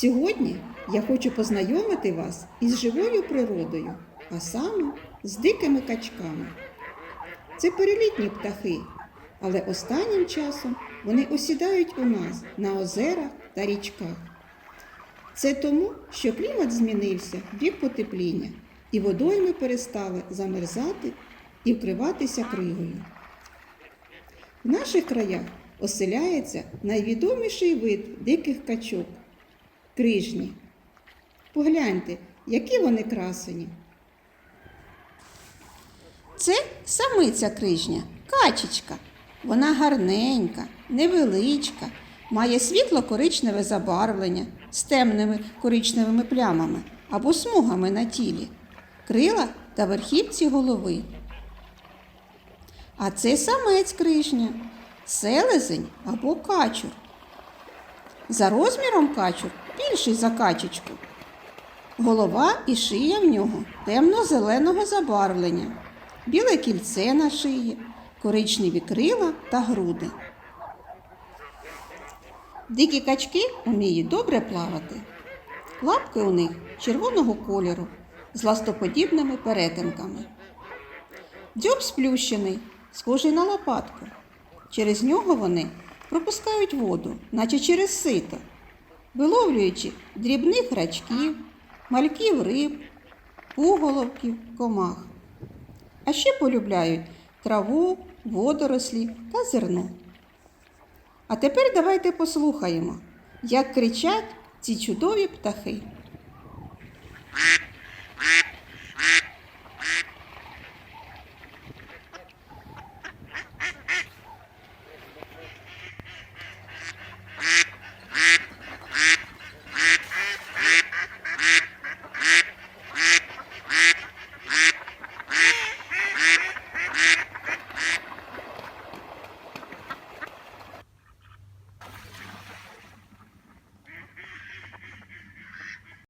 Сьогодні я хочу познайомити вас із живою природою, а саме з дикими качками. Це перелітні птахи, але останнім часом вони осідають у нас на озерах та річках. Це тому, що клімат змінився в бік потепління, і водойми перестали замерзати і вкриватися кригою. В наших краях оселяється найвідоміший вид диких качок крижні. Погляньте, які вони красені. Це самиця крижня, качечка. Вона гарненька, невеличка, має світло-коричневе забарвлення з темними коричневими плямами або смугами на тілі, крила та верхівці голови. А це самець крижня, селезень або качур. За розміром качур більший за качечку. Голова і шия в нього темно-зеленого забарвлення, біле кільце на шиї, коричневі крила та груди. Дикі качки вміють добре плавати. Лапки у них червоного кольору з ластоподібними перетинками. Дзьоб сплющений, схожий на лопатку. Через нього вони пропускають воду, наче через сито, виловлюючи дрібних рачків, мальків риб, пуголовків, комах. А ще полюбляють траву, водорослі та зерно. А тепер давайте послухаємо, як кричать ці чудові птахи.